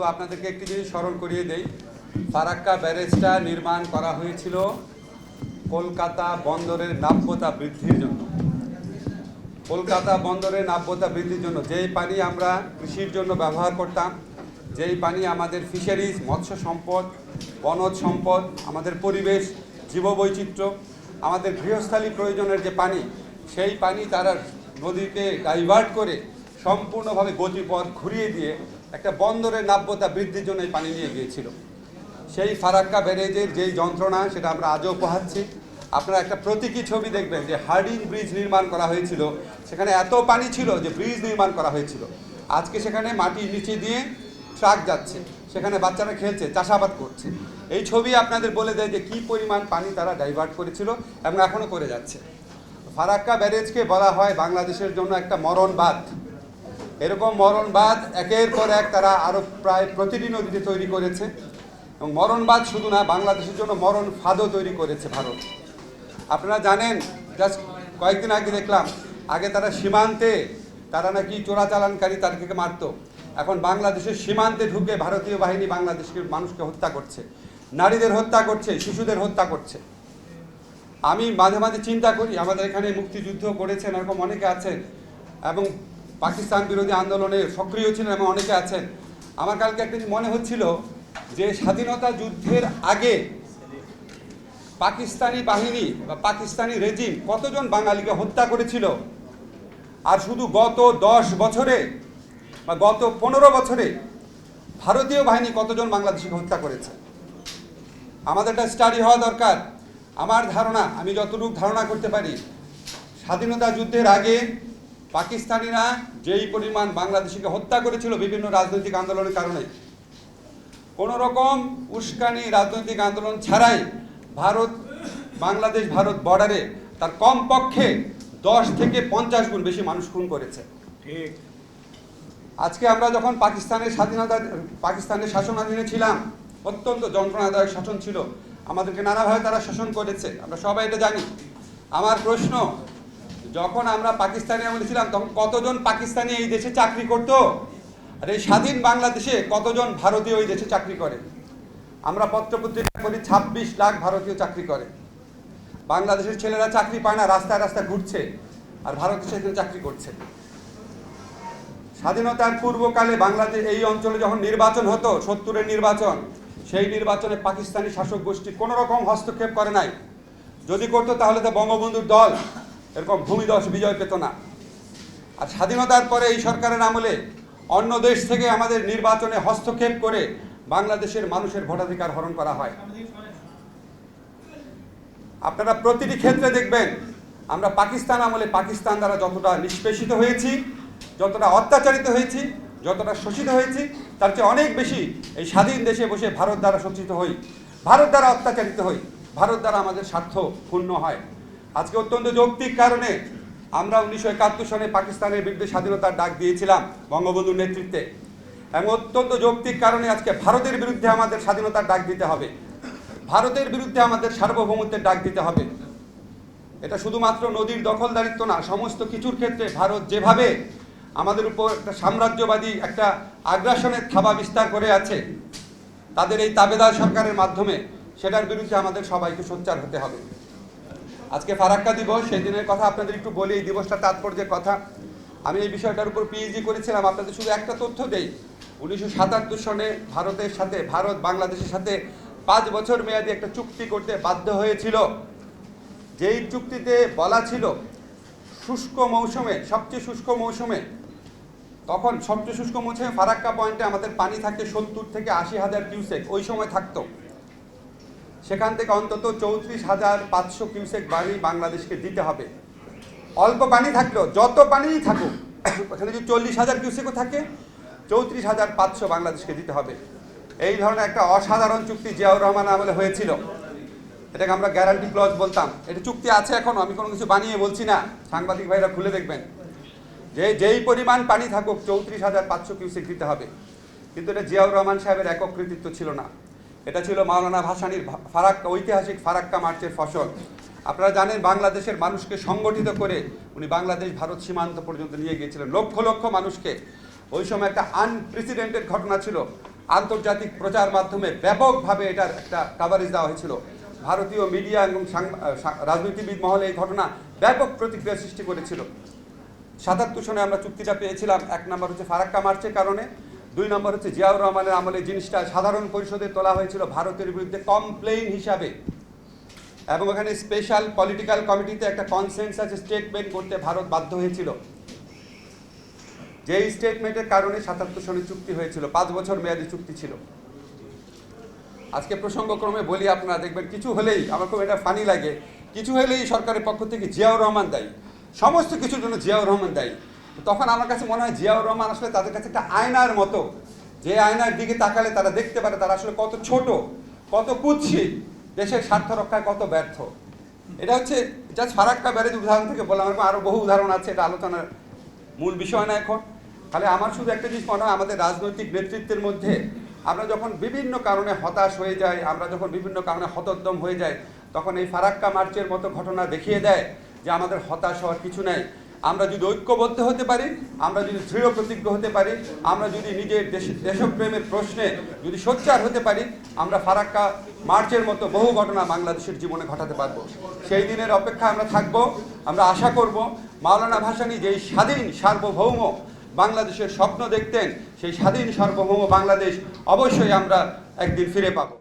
তো আপনাদেরকে একটি জিনিস স্মরণ করিয়ে দেই। ফারাক্কা ব্যারেজটা নির্মাণ করা হয়েছিল কলকাতা বন্দরের নাব্যতা বৃদ্ধির জন্য। কলকাতা বন্দরের নাব্যতা বৃদ্ধির জন্য যেই পানি আমরা কৃষির জন্য ব্যবহার করতাম, যেই পানি আমাদের ফিশারিজ মৎস্য সম্পদ, বনজ সম্পদ, আমাদের পরিবেশ, জীববৈচিত্র্য, আমাদের গৃহস্থালী প্রয়োজনের যে পানি, সেই পানি তারা নদীকে ডাইভার্ট করে সম্পূর্ণভাবে গতিপথ ঘুরিয়ে দিয়ে একটা বন্দরের নাব্যতা বৃদ্ধির জন্য পানি নিয়ে গিয়েছিল। সেই ফারাক্কা ব্যারেজের যেই যন্ত্রণা, সেটা আমরা আজও পোহাচ্ছি আপনারা একটা প্রতীকী ছবি দেখবেন যে হার্ডিং ব্রিজ নির্মাণ করা হয়েছিল। সেখানে এত পানি ছিল যে ব্রিজ নির্মাণ করা হয়েছিল। আজকে সেখানে মাটি নিচে দিয়ে ট্রাক যাচ্ছে, সেখানে বাচ্চারা খেলছে, চাষাবাদ করছে। এই ছবি আপনাদের বলে দেয় যে কী পরিমাণ পানি তারা ডাইভার্ট করেছিল এবং এখনও করে যাচ্ছে। ফারাক্কা ব্যারেজকে বলা হয় বাংলাদেশের জন্য একটা মরণ বাঁধ এরকম মরণবাদ একের পর এক তারা আরও প্রায় প্রতিটি নদীতে তৈরি করেছে। এবং মরণবাদ শুধু না, বাংলাদেশের জন্য মরণ ফাঁদও তৈরি করেছে ভারত। আপনারা জানেন জাস্ট কয়েকদিন আগে দেখলাম, আগে তারা সীমান্তে, তারা নাকি চোরাচালানকারী তাদেরকে মারত। এখন বাংলাদেশের সীমান্তে ঢুকে ভারতীয় বাহিনী বাংলাদেশের মানুষকে হত্যা করছে। নারীদের হত্যা করছে, শিশুদের হত্যা করছে। আমি মাঝে মাঝে চিন্তা করি, আমাদের এখানে মুক্তিযুদ্ধ করেছেন, এরকম অনেকে আছেন। এবং পাকিস্তান বিরোধী আন্দোলনে সক্রিয় ছিলেন এবং অনেকে আছেন। আমার কালকে একটা মনে হচ্ছিল যে স্বাধীনতা যুদ্ধের আগে পাকিস্তানি বাহিনী বা পাকিস্তানি রেজিম কতজন বাঙালিকে হত্যা করেছিল? আর শুধু গত দশ বছরে বা গত পনেরো বছরে ভারতীয় বাহিনী কতজন বাংলাদেশিকে হত্যা করেছে? আমাদের একটা স্টাডি হওয়া দরকার। আমার ধারণা, আমি যতটুকু ধারণা করতে পারি, স্বাধীনতা যুদ্ধের আগে পাকিস্তানিরা যেই পরিমাণ বাংলাদেশিকে হত্যা করেছিল বিভিন্ন রাজনৈতিক আন্দোলনের কারণে কোনো রকম উস্কানি রাজনৈতিক আন্দোলন ছাড়াই ভারত বাংলাদেশ ভারত বর্ডারে তার কমপক্ষে দশ থেকে পঞ্চাশ গুণ বেশি মানুষ খুন করেছে। ঠিক। আজকে আমরা যখন পাকিস্তানের স্বাধীনতা পাকিস্তানের শাসনাধীনে ছিলাম অত্যন্ত যন্ত্রণাদায়ক শাসন ছিল আমাদেরকে নানাভাবে তারা শাসন করেছে আমরা সবাই এটা জানি। আমার প্রশ্ন যখন আমরা পাকিস্তানি আমলে ছিলাম, তখন কতজন পাকিস্তানি এই দেশে চাকরি করত? আর এই স্বাধীন বাংলাদেশে কতজন ভারতীয় এই দেশে চাকরি করে? আমরা পত্রপত্রিকা করি ছাব্বিশ লাখ ভারতীয় চাকরি করে। বাংলাদেশের ছেলেরা চাকরি পায় না, রাস্তায় রাস্তায় ঘুরছে, আর ভারতে সেখানে চাকরি করছে। স্বাধীনতার পূর্বকালে বাংলাদেশ এই অঞ্চলে যখন নির্বাচন হতো, সত্তরের নির্বাচন, সেই নির্বাচনে পাকিস্তানি শাসক গোষ্ঠী কোনো রকম হস্তক্ষেপ করে নাই। যদি করতো তাহলে তো বঙ্গবন্ধুর দল এরকম ভূমিদশ বিজয় পেত না আর স্বাধীনতার পরে এই সরকারের আমলে অন্য দেশ থেকে আমাদের নির্বাচনে হস্তক্ষেপ করে বাংলাদেশের মানুষের ভোটাধিকার হরণ করা হয়। আপনারা প্রতিটি ক্ষেত্রে দেখবেন, আমরা পাকিস্তান আমলে পাকিস্তান দ্বারা যতটা নিষ্পেষিত হয়েছি, যতটা অত্যাচারিত হয়েছি, যতটা শোষিত হয়েছি, তার চেয়ে অনেক বেশি এই স্বাধীন দেশে বসে ভারত দ্বারা শোষিত হই, ভারত দ্বারা অত্যাচারিত হই, ভারত দ্বারা আমাদের স্বার্থ পূর্ণ হয়। আজকে অত্যন্ত যৌক্তিক কারণে আমরা উনিশশো একাত্তর সনে পাকিস্তানের বিরুদ্ধে স্বাধীনতার ডাক দিয়েছিলাম বঙ্গবন্ধুর নেতৃত্বে। এবং অত্যন্ত যৌক্তিক কারণে আজকে ভারতের বিরুদ্ধে আমাদের স্বাধীনতার ডাক দিতে হবে। ভারতের বিরুদ্ধে আমাদের সার্বভৌমত্বের ডাক দিতে হবে। এটা শুধুমাত্র নদীর দখলদারিত্ব না, সমস্ত কিছুর ক্ষেত্রে ভারত যেভাবে আমাদের উপর একটা সাম্রাজ্যবাদী, একটা আগ্রাসনের থাবা বিস্তার করে আছে, তাদের এই তাবেদার সরকারের মাধ্যমে সেটার বিরুদ্ধে আমাদের সবাইকে সোচ্চার হতে হবে। আজকে ফারাক্কা দিবস, সেই দিনের কথা আপনাদের একটু বলি, এই দিবসটা তাৎপর্যের কথা। আমি এই বিষয়টার উপর পিএইচডি করেছিলাম, আপনাদের শুধু একটা তথ্য দেই। উনিশশো সাতাত্তর সনে ভারতের সাথে, ভারত বাংলাদেশের সাথে পাঁচ বছর মেয়াদী একটা চুক্তি করতে বাধ্য হয়েছিল। যেই চুক্তিতে বলা ছিল, শুষ্ক মৌসুমে, সবচেয়ে শুষ্ক মৌসুমে, তখন সবচেয়ে শুষ্ক মৌসুমে ফারাক্কা পয়েন্টে আমাদের পানি থাকে সত্তর থেকে আশি হাজার কিউসেক, ওই সময় থাকতো। সেখান থেকে অন্তত চৌত্রিশ হাজার পাঁচশো কিউসেক পানি বাংলাদেশকে দিতে হবে। অল্প পানি থাকলেও, যত পানিই থাকুক ওখানে যদি চল্লিশ হাজার কিউসেকও থাকে, চৌত্রিশ হাজার পাঁচশো বাংলাদেশকে দিতে হবে। এই ধরনের একটা অসাধারণ চুক্তি জিয়াউর রহমান আমলে হয়েছিল। এটাকে আমরা গ্যারান্টি ক্লজ বলতাম। এটা চুক্তি আছে এখনও, আমি কোনো কিছু বানিয়ে বলছি না। সাংবাদিক ভাইরা খুলে দেখবেন। যে যেই পরিমাণ পানি থাকুক, চৌত্রিশ হাজার পাঁচশো কিউসেক দিতে হবে। কিন্তু এটা জিয়াউর রহমান সাহেবের একক কৃতিত্ব ছিল না। এটা ছিল মাওলানা ভাসানির ফারাক্কা, ঐতিহাসিক ফারাক্কা মার্চের ফসল। আপনারা জানেন বাংলাদেশের মানুষকে সংগঠিত করে উনি বাংলাদেশ ভারত সীমান্ত পর্যন্ত নিয়ে গিয়েছিলেন। লক্ষ লক্ষ মানুষকে। ওই সময় একটা আনপ্রেসিডেন্টেড ঘটনা ছিল। আন্তর্জাতিক প্রচার মাধ্যমে ব্যাপকভাবে এটার একটা কাভারেজ দেওয়া হয়েছিল। ভারতীয় মিডিয়া এবং রাজনীতিবিদ মহলে এই ঘটনা ব্যাপক প্রতিক্রিয়া সৃষ্টি করেছিল। সাতাত্তর সনে আমরা চুক্তিটা পেয়েছিলাম। এক নম্বর হচ্ছে ফারাক্কা মার্চের কারণে। দুই নম্বর হচ্ছে জিয়াউর রহমানের আমলে জিনিসটা সাধারণ পরিষদে তোলা হয়েছিল ভারতের বিরুদ্ধে কমপ্লেইন হিসাবে। এবং ওখানে স্পেশাল পলিটিক্যাল কমিটিতে একটা কনসেন্সাস স্টেটমেন্ট করতে ভারত বাধ্য হয়েছিল। যেই স্টেটমেন্টের কারণে সাতাত্তর সনে চুক্তি হয়েছিল, পাঁচ বছর মেয়াদী চুক্তি ছিল। আজকে প্রসঙ্গক্রমে বলি, আপনারা দেখবেন কিছু হলেই, আমার খুব এটা ফানি লাগে, কিছু হলেই সরকারের পক্ষ থেকে জিয়াউর রহমান দায়ী। সমস্ত কিছুর জন্য জিয়াউর রহমান দায়ী। তখন আমার কাছে মনে হয় জিয়াউর রহমান আসলে তাদের কাছে একটা আয়নার মতো। যে আয়নার দিকে তাকালে তারা দেখতে পারে তারা আসলে কত ছোট, কত কুৎসিত, দেশের স্বার্থ রক্ষায় কত ব্যর্থ। এটা হচ্ছে জাস্ট ফারাক্কা ব্যারেজ উদাহরণ থেকে বললাম, এরকম আরও বহু উদাহরণ আছে, এটা আলোচনার মূল বিষয় না এখন। তাহলে আমার শুধু একটা জিনিস মনে হয়, আমাদের রাজনৈতিক নেতৃত্বের মধ্যে আমরা যখন বিভিন্ন কারণে হতাশ হয়ে যাই, আমরা যখন বিভিন্ন কারণে হতোদ্যম হয়ে যাই, তখন এই ফারাক্কা মার্চের মতো ঘটনা দেখিয়ে দেয় যে আমাদের হতাশ হওয়ার কিছু নাই। আমরা যদি ঐক্যবদ্ধ হতে পারি, আমরা যদি দৃঢ় প্রতিজ্ঞ হতে পারি, আমরা যদি নিজের দেশ দেশপ্রেমের প্রশ্নে যদি সোচ্চার হতে পারি, আমরা ফারাক্কা মার্চের মতো বহু ঘটনা বাংলাদেশের জীবনে ঘটাতে পারব। সেই দিনের অপেক্ষা আমরা থাকব, আমরা আশা করব, মাওলানা ভাসানী যেই স্বাধীন সার্বভৌম বাংলাদেশের স্বপ্ন দেখতেন, সেই স্বাধীন সার্বভৌম বাংলাদেশ অবশ্যই আমরা একদিন ফিরে পাবো।